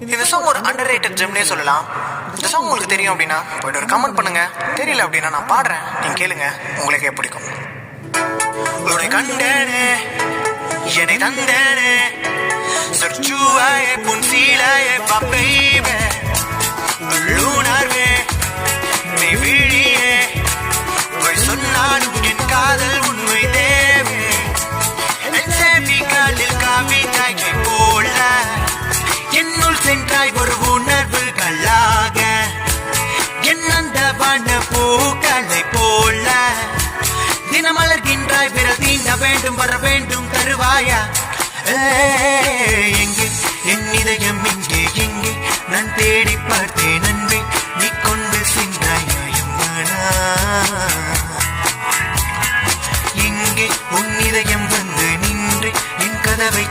இந்த சாங் ஒரு under rated ஜெம்னே சொல்லலாம். இந்த சாங் உங்களுக்கு தெரியும் அப்படின்னா போயிட்டு ஒரு கமெண்ட் பண்ணுங்க. தெரியல அப்படின்னா நான் பாடுறேன். நீங்க கேளுங்க. உங்களுக்கே பிடிக்கும். உன்னை கண்டேனே என்னை தந்தேனே. சொற்சுவாயே புன்சீலாயே பாப்பையே பூக்களை போல. தினமலர்கின்றாய் பிற தீண்ட வேண்டும் வர வேண்டும் தருவாயா? எங்கே? என் இதயம் இங்கே எங்கே நான் தேடி பார்த்தேன் நன்பே நீ கொண்டு சென்றாயாயம் எங்கே உன் இதயம் வந்து நின்று என் கதவை